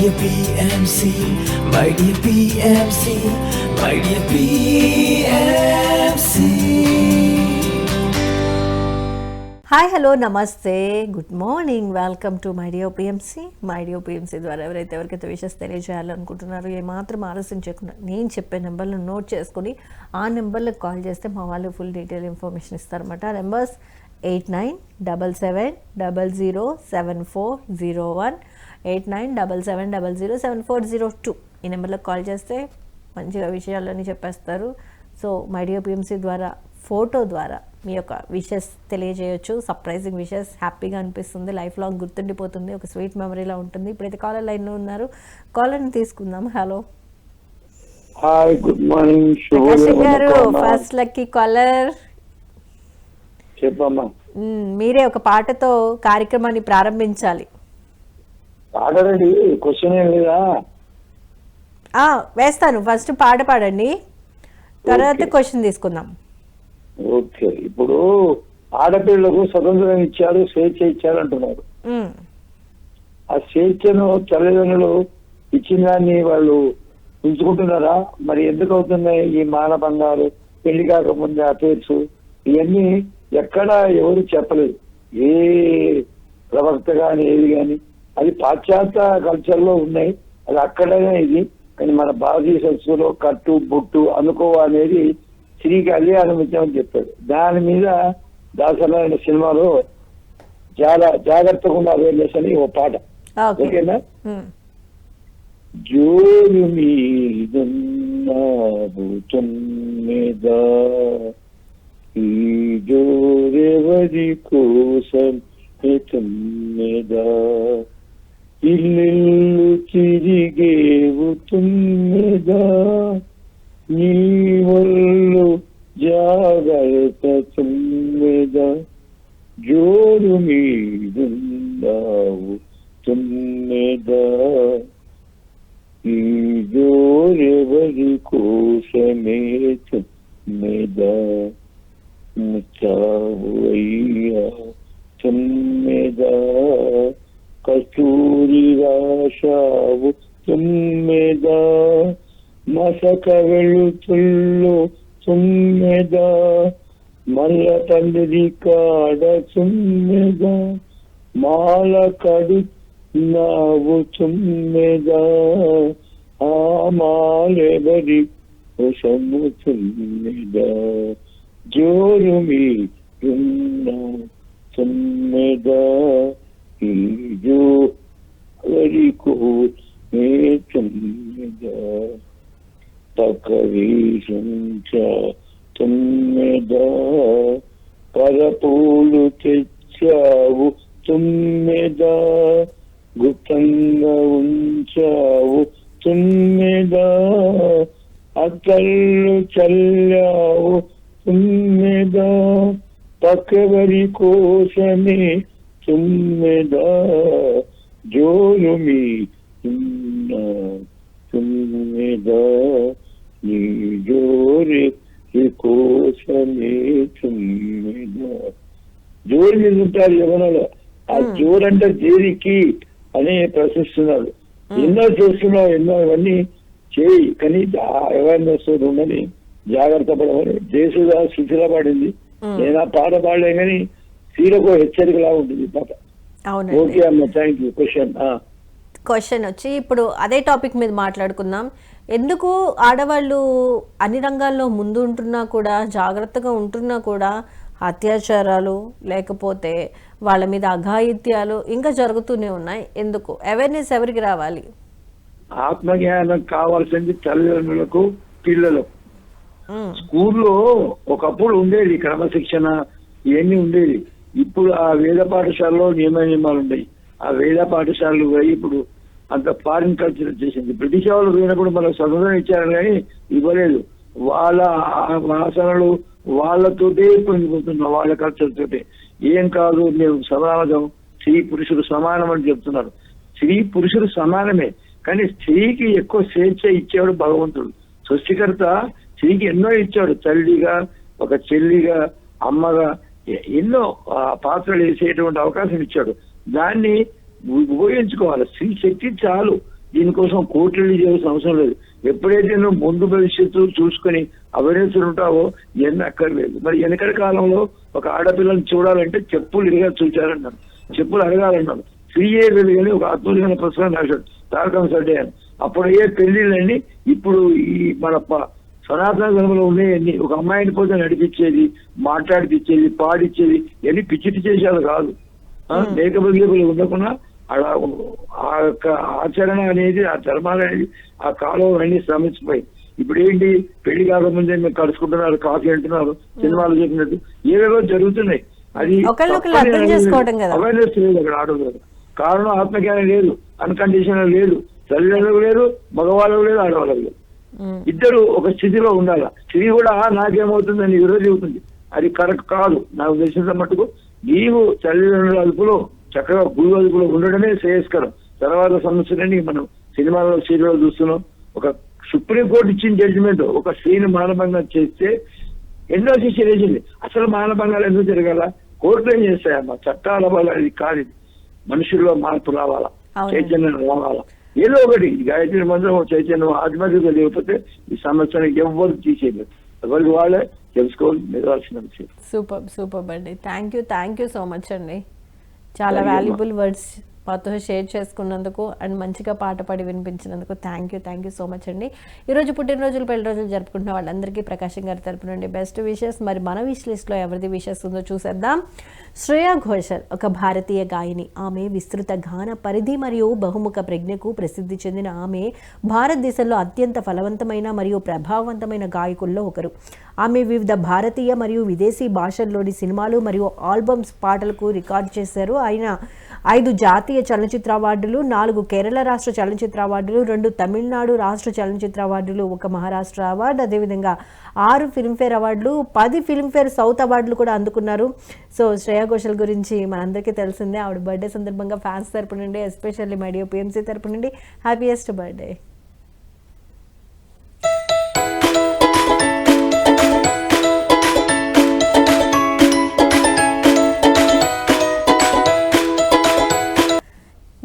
dear PMC, my dear PMC, my dear PMC. Hi hello నమస్తే good morning welcome to my dear PMC my dear ద్వారా ఎవరైతే ఎవరికైతే wishes తెలియజేయాలనుకుంటున్నారో ఏమాత్రం ఆలస్యం చేయకుండా నేను చెప్పే నెంబర్లను నోట్ చేసుకుని ఆ నెంబర్లకు కాల్ చేస్తే మా వాళ్ళు ఫుల్ డీటెయిల్ ఇన్ఫర్మేషన్ ఇస్తారన్నమాట. ఆ numbers eight nine double seven double zero seven four zero one eight nine double seven double zero seven four zero two ఈ నెంబర్లకు కాల్ చేస్తే మంచిగా విషయాలన్నీ చెప్పేస్తారు. సో మై డియో పిఎంసి ద్వారా ఫోటో ద్వారా మీ యొక్క విషెస్ తెలియజేయొచ్చు. సర్ప్రైజింగ్ విషెస్ హ్యాపీగా అనిపిస్తుంది. లైఫ్ లాంగ్ గుర్తుండిపోతుంది. ఒక స్వీట్ మెమరీలా ఉంటుంది. ఇప్పుడైతే కాలర్ లైన్లో ఉన్నారు. కాలర్ని తీసుకుందాం. హలో. హాయ్ గుడ్ మార్నింగ్ గారు ఫస్ట్ లక్కీ కాలర్. చెప్పమ్మా. మీరే ఒక పాటతో కార్యక్రమాన్ని ప్రారంభించాలి. ఆడరండి క్వశ్చన్ ఏం లేదా? ఆ, వేస్తాను. ఫస్ట్ పాట పాడండి. తర్వాత. క్వశ్చన్ తీసుకుందాం. ఓకే. ఇప్పుడు ఆడపిల్లకు స్వతంత్రం ఇచ్చారు స్వేచ్ఛ ఇచ్చారు అంటున్నారు. ఆ స్వేచ్ఛను తల్లిదండ్రులు ఇచ్చిన దాన్ని వాళ్ళు ఉంచుకుంటున్నారా? మరి ఎందుకు అవుతున్నాయి ఈ మానభంగాలు పెళ్ళి కాకముందే అఫేర్స్ ఇవన్నీ ఎక్కడ ఎవరు చెప్పలేదు. ఏ ప్రవక్త కానీ ఏది కానీ అది పాశ్చాత్య కల్చర్లో ఉన్నాయి. అది అక్కడనే ఇది. కానీ మన భారతీయ సంస్కృతిలో కట్టు బొట్టు అనుకో అనేది స్త్రీకి అదే అనుమతి చెప్పాడు. దాని మీద దాసరాయన సినిమాలో చాలా జాగ్రత్తగా ఉన్న అవేర్నెస్ అని ఓ పాట. ఓకే. ఓకేనా. జోరు మీదున్నావు తుమ్మెద ఈ జోరెవరి కోసం తుమ్మెద. ఇల్లు తిరిగేవు తుమ్మెద నీ వల్లు జాగ్రత్త తుమ్మెద జోడు మీదున్నావు తుమ్మెద ఈ జోరెవరి కోసమే తుమ్మెద ముచ్చావు అయ్యా తుమ్మెద కస్తూరి రాశావు తుమ్మెద మసక వెళుతుళ్ళు తుమ్మెద మల్ల తండ్రి కాడ తుమ్మెద మాల కడు నావు తుమ్మెద ఆ మాలెవరి వశము తుమ్మెద జోరు మీ తుమ్మెద. ఈ జో వరికో మే తుమ్మెద పకవీశంచ తుమ్మెద పరపూలు తెచ్చావు తుమ్మెద గుప్తంగా ఉంచావు తుమ్మెద అక్కళ్ళు చల్లావు తుమ్మెద పక్కవరి కోసమే తుమ్మెద జోలు మీ తుమ్మ తుమ్మెద నీ జోరి కోసమే తుమ్మెద జోరు మీద ఉంటారు యవనలో. ఆ జోరు అంటే దేనికి అని ప్రశ్నిస్తున్నారు. ఎన్నో చేస్తున్నావు ఎన్నో ఇవన్నీ చేయి. కానీ అవేర్నెస్ ఉండని జాగ్రత్త పడమని. దేశంగా శిథిల పడింది నేను ఆ పాట పాడలే కానీ సీరకు హెచ్చరికలా ఉంటుంది అవునండి. ఓకే అమ్మ థ్యాంక్ యూ క్వశ్చన్ క్వశ్చన్ వచ్చి ఇప్పుడు అదే టాపిక్ మీద మాట్లాడుకుందాం. ఎందుకు ఆడవాళ్ళు అన్ని రంగాల్లో ముందు ఉంటున్నా కూడా జాగ్రత్తగా ఉంటున్నా కూడా అత్యాచారాలు లేకపోతే వాళ్ళ మీద అఘాయిత్యాలు ఇంకా జరుగుతూనే ఉన్నాయి. ఎందుకు? అవేర్నెస్ ఎవరికి రావాలి? ఆత్మజ్ఞానం కావాల్సింది తల్లిదండ్రులకు పిల్లలకు. ఉమ్, స్కూల్లో ఒకప్పుడు ఉండేది క్రమశిక్షణ ఇవన్నీ ఉండేది ఇప్పుడు ఆ వేద పాఠశాలలో నియమ నియమాలు ఉన్నాయి. ఆ వేద పాఠశాలలు ఇప్పుడు అంత ఫారిన్ కల్చర్ వచ్చేసింది. బ్రిటిష్ వాళ్ళు పోయినప్పుడు మనకు స్వతంత్రం ఇచ్చారు కానీ ఇవ్వలేదు. వాళ్ళ ఆసనలు వాళ్ళతోటే పొందిపోతున్నారు వాళ్ళ కల్చర్ తోటే. ఏం కాదు మేము సమాజం స్త్రీ పురుషులు సమానం అని చెప్తున్నారు. స్త్రీ పురుషులు సమానమే కానీ స్త్రీకి ఎక్కువ స్వేచ్ఛ ఇచ్చేవాడు భగవంతుడు. సృష్టికర్త స్త్రీకి ఎన్నో ఇచ్చాడు. తల్లిగా ఒక చెల్లిగా అమ్మగా ఎన్నో పాత్రలు వేసేటువంటి అవకాశం ఇచ్చాడు. దాన్ని ఉపయోగించుకోవాలి. స్త్రీ శక్తి చాలు. దీనికోసం కోట్లు చేయాల్సిన అవసరం లేదు. ఎప్పుడైతే నువ్వు ముందు భవిష్యత్తు చూసుకొని అవేర్నెస్ ఉంటావో ఎన్ని లేదు. మరి వెనకటి కాలంలో ఒక ఆడపిల్లని చూడాలంటే చెప్పులు ఇరిగా చూచారన్నాడు. చెప్పులు అడగాలన్నాడు. ఫ్రీయే వెలుగని ఒక అద్భుతమైన పుస్తకం రాశాడు. తారకం సడ్డే అని అప్పుడు ఏ పెళ్ళిళ్ళండి ఇప్పుడు ఈ మన ప- సనాతన ధర్మంలో ఉన్నాయన్ని ఒక అమ్మాయిని పోతే నడిపించేది మాట్లాడిపించేది పాడిచ్చేది ఇవన్నీ పిచ్చి పిచ్చేసాలు కాదు. మేకప్ గీకలు ఉండకుండా అలా ఆ యొక్క ఆచరణ అనేది ఆ ధర్మాలు అనేది ఆ కాలం అన్ని శ్రమించిపోయి ఇప్పుడు ఏంటి? పెళ్ళి కాకముందే మీరు కలుసుకుంటున్నారు కాఫీ అంటున్నారు సినిమాలు చెప్పినట్టు ఏవేవో జరుగుతున్నాయి. అది. అవేర్నెస్ లేదు. అక్కడ ఆడవాళ్ళు కారణం ఆత్మజ్ఞానం లేదు అన్కండిషనల్ లేదు. తల్లిదండ్రులకు లేదు మగవాళ్ళకు లేదు ఆడవాళ్ళకు లేదు మ్మ్. ఇద్దరు ఒక స్థితిలో ఉండాలి. స్త్రీ కూడా "ఆ, నాకేమవుతుందని విరోధి అవుతుంది అది కరెక్ట్ కాదు. నాకు తెలిసినంత మట్టుకు నీవు తల్లిదండ్రుల అదుపులో చక్కగా గురువు అదుపులో ఉండడమే శ్రేయస్కరం. తర్వాత సమస్యలని మనం సినిమాలో సీరియల్ చూస్తున్నాం. ఒక సుప్రీంకోర్టు ఇచ్చిన జడ్జిమెంట్ ఒక స్త్రీని మానభంగం చేస్తే ఎన్నో శిక్ష వేసింది అసలు మానభంగాలు ఎందుకు జరగాల? కోర్టులు ఏం చేస్తాయమ్మా? చట్టాల వల్ల ఇది కాదు. మనుషుల్లో మార్పు రావాలా. చైతన్యం రావాలా? ఏదో ఒకటి. గాయత్రి మంత్రం చైతన్యం ఆత్మహత్య లేకపోతే ఈ సమస్యను ఎవ్వరు తీసేయలేదు. ఎవరికి వాళ్ళే తెలుసుకోవాలి మెదవాల్సిన విషయం. సూపర్ సూపర్ అండి thank you thank you so much అండి. చాలా వాల్యుబుల్ వర్డ్స్ మాతో షేర్ చేసుకున్నందుకు అండ్ మంచిగా పాట పాడి వినిపించినందుకు thank you thank you so much అండి. ఈరోజు పుట్టినరోజులు పెళ్ళి రోజులు జరుపుకుంటున్న వాళ్ళందరికీ ప్రకాశం గారి తరపు నుండి బెస్ట్ విషెస్ మరి మన విష్ లిస్ట్లో ఎవరిది విషెస్ ఉందో చూసేద్దాం. శ్రేయా ఘోషల్ ఒక భారతీయ గాయని. ఆమె విస్తృత గాన పరిధి మరియు బహుముఖ ప్రజ్ఞకు ప్రసిద్ధి చెందిన ఆమె భారతదేశంలో అత్యంత ఫలవంతమైన మరియు ప్రభావవంతమైన గాయకుల్లో ఒకరు. ఆమె వివిధ భారతీయ మరియు విదేశీ భాషల్లోని సినిమాలు మరియు ఆల్బమ్స్ పాటలకు రికార్డ్ చేశారు. ఆయన ఐదు జాతీయ చలనచిత్ర అవార్డులు నాలుగు కేరళ రాష్ట్ర చలనచిత్ర అవార్డులు రెండు తమిళనాడు రాష్ట్ర చలనచిత్ర అవార్డులు ఒక మహారాష్ట్ర అవార్డు. అదేవిధంగా ఆరు ఫిల్మ్ఫేర్ అవార్డులు పది ఫిల్మ్ఫేర్ సౌత్ అవార్డులు కూడా అందుకున్నారు. సో శ్రేయా ఘోషల్ గురించి మనందరికీ తెలిసిందే. ఆవిడ బర్త్డే సందర్భంగా ఫ్యాన్స్ తరపు నుండి ఎస్పెషల్లీ మైడియో పిఎంసీ తరపు నుండి హ్యాపీయెస్ట్ బర్త్డే.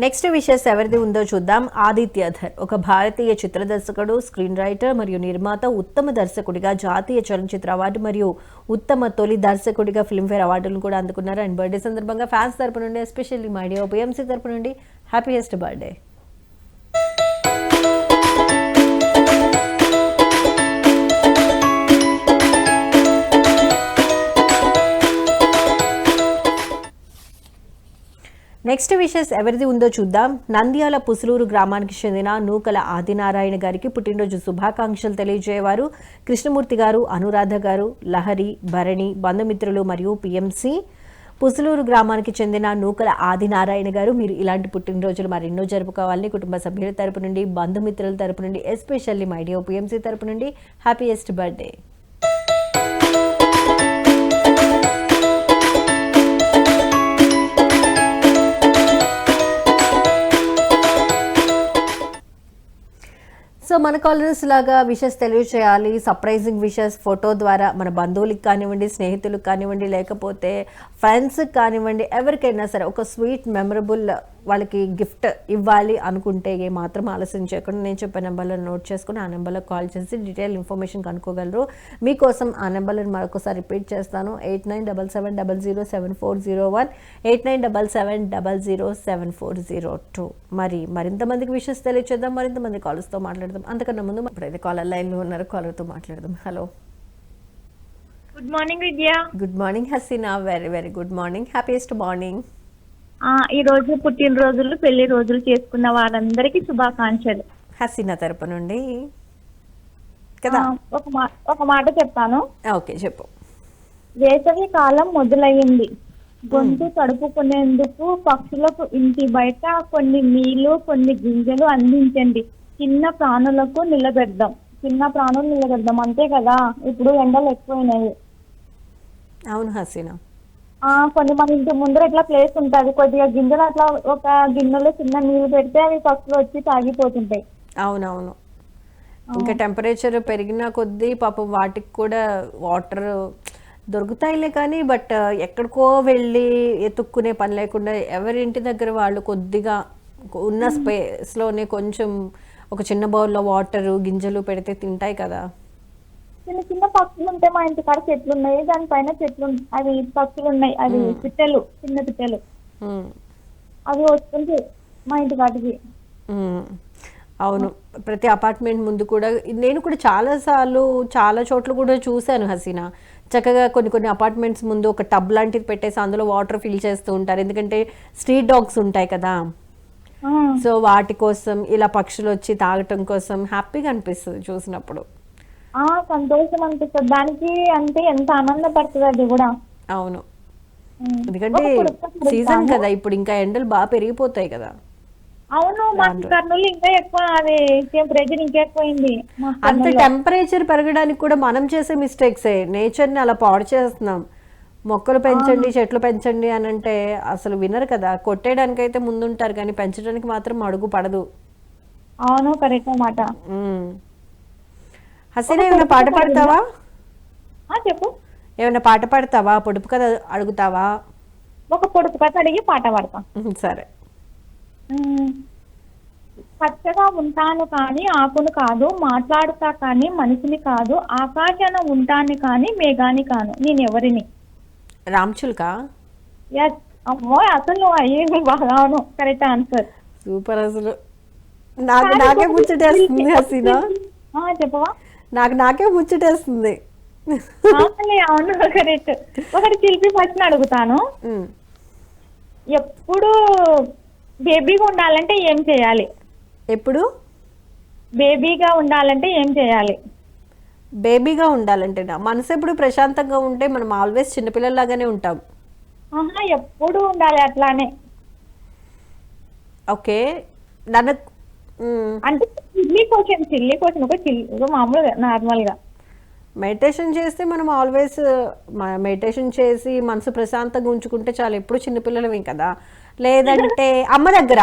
నెక్స్ట్ విషయస్ ఎవరిది ఉందో చూద్దాం. ఆదిత్య ధర్ ఒక భారతీయ చిత్ర దర్శకుడు స్క్రీన్ రైటర్ మరియు నిర్మాత ఉత్తమ దర్శకుడిగా జాతీయ చలనచిత్ర అవార్డు మరియు ఉత్తమ తొలి దర్శకుడిగా ఫిల్మ్ఫేర్ అవార్డులను కూడా అందుకున్నారు. అండ్ బర్త్డే సందర్భంగా ఫ్యాన్స్ తరపు నుండి ఎస్పెషల్లీ మైడియో పిఎంసీ తరపు నుండి హ్యాపీయెస్ట్ బర్త్డే నెక్స్ట్ విషెస్ ఎవరిది ఉందో చూద్దాం. నంద్యాల పుసులూరు గ్రామానికి చెందిన నూకల ఆదినారాయణ గారికి పుట్టినరోజు శుభాకాంక్షలు తెలియజేయవారు. కృష్ణమూర్తి గారు అనురాధ గారు లహరి భరణి బంధుమిత్రులు మరియు పిఎంసి. పుసులూరు గ్రామానికి చెందిన నూకల ఆదినారాయణ గారు మీరు ఇలాంటి పుట్టినరోజులు మరెన్నో జరుపుకోవాలని కుటుంబ సభ్యుల తరపు నుండి బంధుమిత్రుల తరపు నుండి ఎస్పెషల్లీ మైడియో పిఎంసీ తరపు నుండి హ్యాపీయెస్ట్ బర్త్డే సో మన కాలర్స్ లాగా విషెస్ తెలియచేయాలి సర్ప్రైజింగ్ విషెస్ ఫోటో ద్వారా మన బంధువులకు కానివ్వండి స్నేహితులకు కానివ్వండి లేకపోతే ఫ్రెండ్స్కి కానివ్వండి ఎవరికైనా సరే ఒక స్వీట్ మెమరబుల్ వాళ్ళకి గిఫ్ట్ ఇవ్వాలి అనుకుంటే ఏ మాత్రం ఆలస్యం చేయకుండా నేను చెప్పే నెంబర్లను నోట్ చేసుకుని ఆ నెంబర్లో కాల్ చేసి డీటెయిల్ ఇన్ఫర్మేషన్ కనుక్కోగలరు. మీకోసం ఆ నెంబర్లను మరొకసారి రిపీట్ చేస్తాను. Eight nine double seven double zero seven four zero one eight nine double seven double zero seven four zero two. మరి మరింత మందికి విషయస్ తెలియచేద్దాం మరింత మంది కాలర్స్తో మాట్లాడదాం. అంతకన్నా ముందు ఇప్పుడైతే కాలర్ లైన్లో ఉన్నారు కాలర్తో మాట్లాడదాం. Hello. Good morning Vidya. Good morning Haseena. Very very good morning. Happiest morning ఈ రోజు పుట్టినరోజులు పెళ్ళి రోజులు చేసుకున్న వారందరికీ శుభాకాంక్షలు. హసీనా తరపు నుండి. కదా? ఒక మా ఒక మాట చెప్తాను. ఓకే చెప్పు. వేసవి కాలం మొదలయ్యింది. గొంతు తడుపుకునేందుకు పక్షులకు ఇంటి బయట కొన్ని నీళ్ళు కొన్ని గింజలు అందించండి. చిన్న ప్రాణులకు నిలబెడదాం. చిన్న ప్రాణులు నిలబెడదాం. అంతే కదా? ఇప్పుడు ఎండలు ఎక్కువైనాయి. అవును హసీనా. కొన్ని మన ఇంటి ముందర ఇట్లా ప్లేస్ ఉంటది. కొద్దిగా గింజలు అట్లా ఒక గిన్నెలో చిన్న నీళ్ళు పెడితే అవి పక్షులు వచ్చి తాగిపోతుంటాయి. అవునవును. ఇంకా టెంపరేచర్ పెరిగిన కొద్దీ పాపం వాటికి కూడా వాటర్ దొరుకుతాయిలే కానీ బట్ ఎక్కడికో వెళ్ళి ఎత్తుక్కునే పని లేకుండా ఎవరి ఇంటి దగ్గర వాళ్ళు కొద్దిగా ఉన్న స్పేస్లోనే కొంచెం ఒక చిన్న బౌల్లో వాటర్ గింజలు పెడితే తింటాయి కదా. చిన్న చిన్న పక్షులు ఉంటాయి మా ఇంటి కాడ చెట్లు ఉన్నాయి. దానిపైన చెట్లు అవి పక్షులు ఉన్నాయి. అవి పిట్టలు చిన్న పిట్టలు. అవి వస్తుంటాయి మా ఇంటి కాటికి. అవును. ప్రతి అపార్ట్మెంట్ ముందు కూడా నేను కూడా చాలాసార్లు చాలా చోట్ల కూడా చూశాను హసీనా. చక్కగా కొన్ని కొన్ని అపార్ట్మెంట్స్ ముందు ఒక టబ్ లాంటిది పెట్టేసి అందులో వాటర్ ఫిల్ చేస్తూ ఉంటారు. ఎందుకంటే స్ట్రీట్ డాగ్స్ ఉంటాయి కదా. సో వాటి కోసం ఇలా పక్షులు వచ్చి తాగటం కోసం హ్యాపీగా అనిపిస్తుంది చూసినప్పుడు. సంతోషం అనిపిస్తుంది. దానికి అంటే ఎంత ఆనందపడుతుంది అది కూడా. అవును. ఎందుకంటే. సీజన్ కదా ఇప్పుడు ఇంకా ఎండలు బాగా పెరిగిపోతాయి కదా. అవును మా కర్నూలు ఇంకా ఎక్కువ అది టెంపరేచర్ ఇంకా ఎక్కువైంది అంత. టెంపరేచర్ పెరగడానికి కూడా మనం చేసే మిస్టేక్సే. నేచర్ని అలా పాడు చేస్తున్నాం. మొక్కలు పెంచండి చెట్లు పెంచండి అని అంటే అసలు వినరు కదా. కొట్టేయడానికైతే ముందుంటారు కానీ పెంచడానికి మాత్రం అడుగు పడదు. అవును కరెక్ట్ మాట మ్మ్. హసీనా ఏమైనా పాట పాడతావా? చెప్పు. ఏమైనా పాట పాడతావా? పొడుపు కథ అడుగుతావా? ఒక పొడుపు కథ అడిగి పాట పాడతా. సరే. పచ్చగా ఉంటాను కానీ ఆకును కాదు మాట్లాడుతా కానీ మనిషిని కాదు ఆకాశాన ఉంటాను కానీ మేఘాని కాను నేను ఎవరిని రామ్చుల్కా? ఎస్ అమ్మో అసలు అయ్యి బాగా అవును కరెక్ట్ ఆన్సర్ సూపర్ అసలు. నాకు నాకే ముచ్చటేస్తుంది హసీనా. ఆ, చెప్పవా? నాకు నాకే ముచ్చటేస్తుంది. అవును కరెక్ట్ ఒకటి చిలిపి ప్రశ్న అడుగుతాను. ఎప్పుడు బేబీగా ఉండాలంటే ఏం చేయాలి? ఎప్పుడు? బేబీగా ఉండాలంటే ఏం చేయాలి? బేబీగా ఉండాలంటే నా మనసు ఎప్పుడు ప్రశాంతంగా ఉంటే మనం ఆల్వేస్ చిన్నపిల్లల్లాగానే ఉంటాం. ఎప్పుడు ఉండాలి అట్లానే. ఓకే. నన్ను. అంటే చిల్లీ క్వశ్చన్ చిల్లీ క్వశ్చన్ ఒక చిల్లీ మామూలుగా నార్మల్గా మెడిటేషన్ చేస్తే మనం ఆల్వేస్ మెడిటేషన్ చేసి మనసు ప్రశాంతంగా ఉంచుకుంటే చాలు. ఎప్పుడు చిన్నపిల్లలమే కదా. లేదంటే అమ్మ దగ్గర.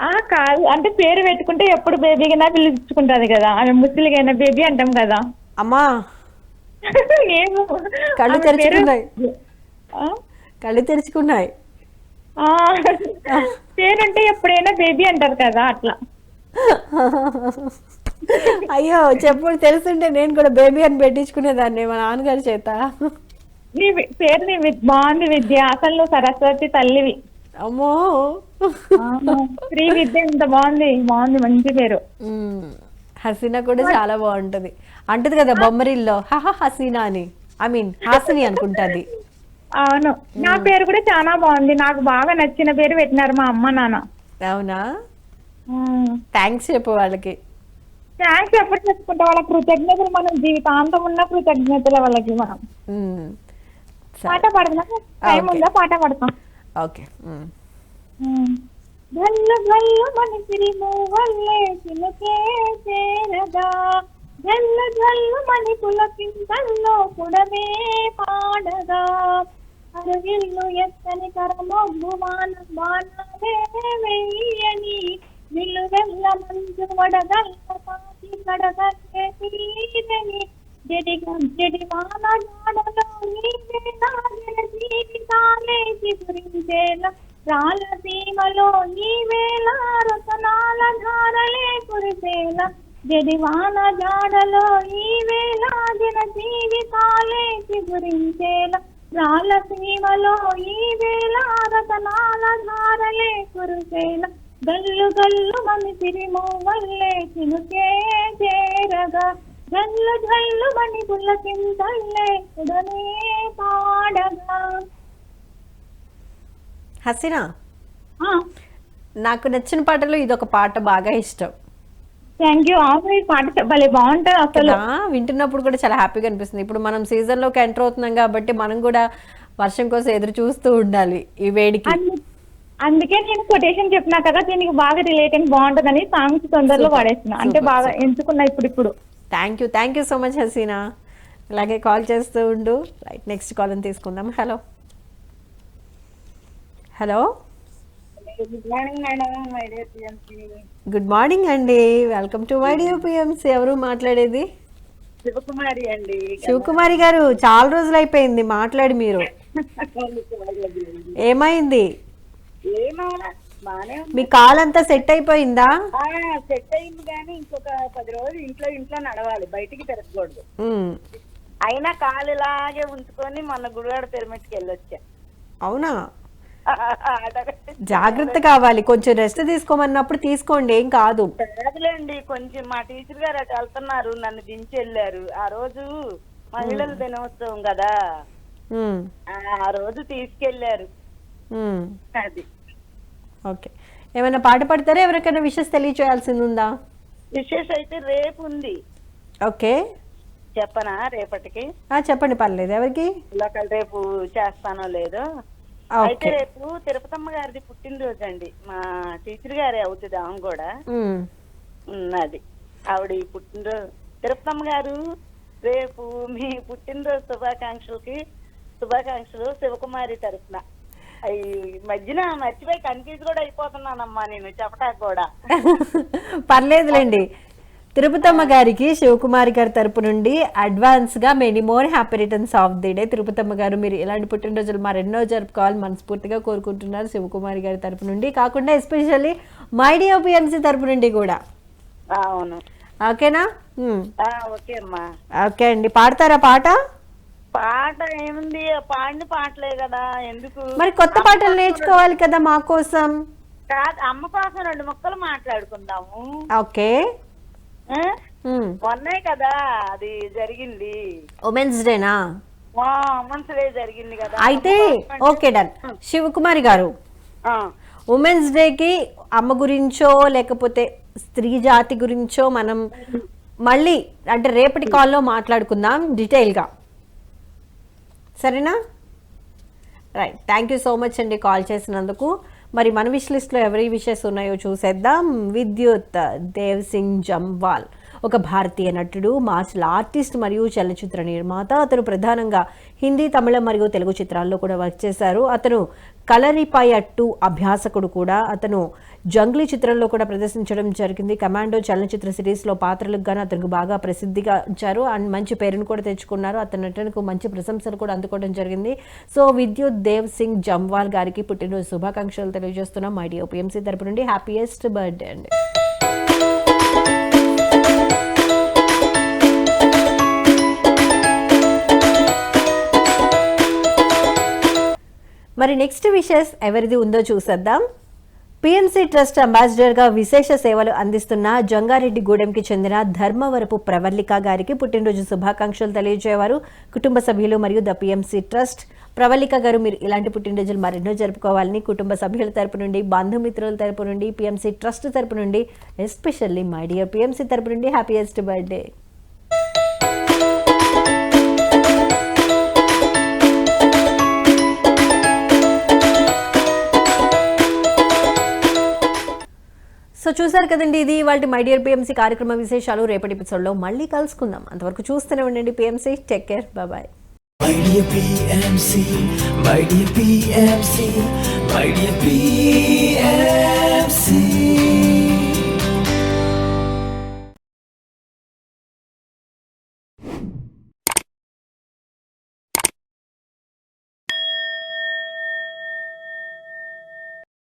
ఆ కాదు. అంటే పేరు పెట్టుకుంటే ఎప్పుడు బేబీగా పిలుచుకుంటది కదా. ఆమె ముసలిగైన బేబీ అంటాం కదా. అమ్మా! కళ్ళు తెరుచుకున్నాయి? కళ్ళు తెరుచుకున్నాయి. పేరుంటే ఎప్పుడైనా బేబీ అంటారు కదా అట్లా. అయ్యో చెప్పు తెలుసుంటే నేను కూడా బేబీ అని పెట్టించుకునేదాన్ని మా నాన్నగారి చేత. నీ పేరు నీ బాగుంది విద్య అసలు నువ్వు సరస్వతి తల్లివి. అమ్మో. శ్రీ విద్య ఇంత బాగుంది బాగుంది మంచి పేరు. హసీనా కూడా చాలా బాగుంటది. అంటది కదా బొమ్మరిల్లో హహ హసీనా అని. ఐ మీన్ హాసిని అనుకుంటది. అవును. నా పేరు కూడా చాలా బాగుంది. నాకు బాగా నచ్చిన పేరు పెట్టినారు మా అమ్మ నాన్న. అవునా? థ్యాంక్స్ చెప్పు వాళ్ళకి. థ్యాంక్స్ ఎప్పుడు చెప్పుకుంటా వాళ్ళ కృతజ్ఞతలు మనం జీవితాంతం ఉన్న కృతజ్ఞతలు వాళ్ళకి మనం. పాట పాడుతున్నా టైం. ఉందా? పాట పాడతాం. ఓకే. గల్లు గల్లు మనిసిరి మూవల్లే చిలుకే చేరగా జల్ల జల్లు మణి పులకింతల్లో పుడమే పాడగా. అరవిల్లు ఎత్తని కరమొగ్గు వాన వానలే వెయ్యని విల్లు వెల్ల మంచు వడగల్ల పాటి కడగల్లే తీరని జడి జడి వాన జాడలో నీవే నాగిన జీవితాలే చిగురించేలా. రాళ్ళ సీమలో నీవేలా రతనాల ధారలే కురిసేలా. జడివాన జాడలో ఈవేళ జన జీవితాలే చిగురించేలా. రాలసీమలో ఈవేళ రతనాల ధారలే కురిసేలా. గల్లు గల్లు మనిసిరి వల్లే చినుకే చేరగా. గల్లు గల్లు మణి పుల్లకింతల్లే ఉడనే పాడగా. హసీనా నాకు నచ్చిన పాటలో ఇదొక పాట బాగా ఇష్టం. థ్యాంక్ యూ అవును ఈ పాట చ- భలే బాగుంటది అసలు. కదా వింటున్నప్పుడు కూడా చాలా హ్యాపీగా అనిపిస్తుంది. ఇప్పుడు మనం సీజన్లోకి ఎంటర్ అవుతున్నాం కాబట్టి మనం కూడా వర్షం కోసం ఎదురు చూస్తూ ఉండాలి ఈ వేడికి. అందు- అందుకే నేను కొటేషన్ చెప్పినా కదా దీనికి బాగా రిలేటింగ్ బాగుంటదని సాంగ్స్ తొందరలో పాడేస్తున్నా. అంటే బాగా ఎంచుకున్నా ఇప్పుడు ఇప్పుడు thank you thank you so much Haseena. అలాగే కాల్ చేస్తూ ఉండు. రైట్ నెక్స్ట్ కాల్ తీసుకుందాం. Hello. Hello. Good morning madam my dear good morning అండి వెల్కమ్ టు మై పిఎంసి ఎవరు మాట్లాడేది? శివకుమారి అండి. శివకుమారి గారు చాలా రోజులు అయిపోయింది మాట్లాడి మీరు. ఏమైంది? ఏమో బానే ఉంది. మీ కాల్ అంతా సెట్ అయిపోయిందా? ఆ, సెట్ అయింది కానీ ఇంకొక పది రోజులు ఇంట్లో ఇంట్లో నడవాలి బయటికి తిరగకూడదు. ఉమ్, అయినా కాలు ఇలాగే ఉంచుకొని మొన్న గుడివాడ పిరమిడ్కి వెళ్ళొచ్చా. అవునా? జాగ్రత్త కావాలి. కొంచెం రెస్ట్ తీసుకోమన్నప్పుడు తీసుకోండి. ఏం కాదు. కాదులేండి కొంచెం మా టీచర్ గారు అటు వెళ్తున్నారు. నన్ను దించి వెళ్ళారు ఆ రోజు మహిళల దినోత్సవం కదా. ఆ రోజు తీసుకెళ్ళారు అది. ఓకే. ఏమైనా పాట పాడతారా? ఎవరికైనా విషెస్ తెలియచేయాల్సింది ఉందా విశేష అయితే రేపు ఉంది ఓకే. చెప్పనా? రేపటికి? ఆ, చెప్పండి. పర్లేదు. ఎవరికి? లోకల్ రేపు చేస్తానో లేదో. అయితే రేపు తిరుపతమ్మ గారిది పుట్టినరోజు అండి మా టీచర్ గారే అవుతుంది ఆమె కూడా. అది ఆవిడ పుట్టినరోజు. తిరుపతమ్మ గారు రేపు మీ పుట్టినరోజు శుభాకాంక్షలకి శుభాకాంక్షలు శివకుమారి తరఫున. ఈ మధ్యన మర్చిపోయి కన్ఫ్యూజ్ కూడా అయిపోతున్నానమ్మా నేను చెప్పటానికి కూడా. పర్లేదులేండి. తిరుపతమ్మ గారికి శివకుమారి గారి తరపు నుండి అడ్వాన్స్గా many more happy returns of the day Tirupatamma గారు మీరు ఇలాంటి పుట్టినరోజులు మరెన్నో జరుపుకోవాలి మనస్ఫూర్తిగా కోరుకుంటున్నారు శివకుమారి గారి తరపు నుండి. కాకుండా ఎస్పెషల్లీ మైడియో పిఎంసీ తరపు నుండి కూడా. అవును. ఓకేనా ఆ, ఓకే అమ్మా. ఓకే అండి. పాడతారా పాట? పాట ఏముంది? పాడిన పాటలే కదా. ఎందుకు? మరి కొత్త పాటలు నేర్చుకోవాలి కదా మా కోసం. అమ్మ కోసం రెండు ముక్కలు మాట్లాడుకుందాము. ఓకే? మొన్నే కదా అది జరిగింది. ఉమెన్స్ డేనా ఉమెన్స్ డే జరిగింది కదా. అయితే ఓకే డన్. శివకుమారి గారు ఉమెన్స్ డేకి అమ్మ గురించో లేకపోతే స్త్రీ జాతి గురించో మనం మళ్ళీ అంటే రేపటి కాల్లో మాట్లాడుకుందాం డీటెయిల్గా. సరేనా? Right. Thank you so much అండి కాల్ చేసినందుకు. మరి మన విష్ లిస్ట్లో ఎవరి విషెస్ ఉన్నాయో చూసేద్దాం. విద్యుత్ దేవ్ సింగ్ జంవాల్. ఒక భారతీయ నటుడు మార్షల్ ఆర్టిస్ట్ మరియు చలనచిత్ర నిర్మాత. అతను ప్రధానంగా హిందీ తమిళం మరియు తెలుగు చిత్రాల్లో కూడా వర్క్ చేశారు. అతను కలరిపాయట్టు అభ్యాసకుడు కూడా. అతను జంగ్లీ చిత్రంలో కూడా ప్రదర్శించడం జరిగింది. కమాండో చలనచిత్ర సిరీస్లో పాత్రలకు గాను అతనికి బాగా ప్రసిద్ధిగా ఇచ్చారు అండ్ మంచి పేరును కూడా తెచ్చుకున్నారు. అతని నటనకు మంచి ప్రశంసలు కూడా అందుకోవడం జరిగింది. సో విద్యుత్ దేవ్ సింగ్ జంవాల్ గారికి పుట్టినరోజు శుభాకాంక్షలు తెలియజేస్తున్నాం. మై డియో పిఎంసీ తరపు నుండి హ్యాపీయెస్ట్ బర్త్డే అండి. మరి నెక్స్ట్ విషెస్ ఎవరిది ఉందో చూసేద్దాం. పిఎంసీ ట్రస్ట్ అంబాసిడర్గా విశేష సేవలు అందిస్తున్న జంగారెడ్డి గూడెంకి చెందిన ధర్మవరపు ప్రవర్లిక గారికి పుట్టినరోజు శుభాకాంక్షలు తెలియజేవారు. కుటుంబ సభ్యులు మరియు ద పిఎంసి ట్రస్ట్ ప్రవల్లిక గారు మీరు ఇలాంటి పుట్టినరోజులు మరెన్నో జరుపుకోవాలని కుటుంబ సభ్యుల తరపు నుండి బంధుమిత్రుల తరపు నుండి పిఎంసి ట్రస్ట్ తరపు నుండి ఎస్పెషల్లీ మై డియర్ పిఎంసి తరపు నుండి హ్యాపీయెస్ట్ బర్త్డే చూశారు కదండి ఇది. వాళ్ళ మై డియర్ పిఎంసీ కార్యక్రమ విశేషాలు రేపటి ఎపిసోడ్లో మళ్ళీ కలుసుకుందాం. అంతవరకు చూస్తూనే ఉండండి PMC take care bye My dear PMC, my dear PMC, my dear PMC.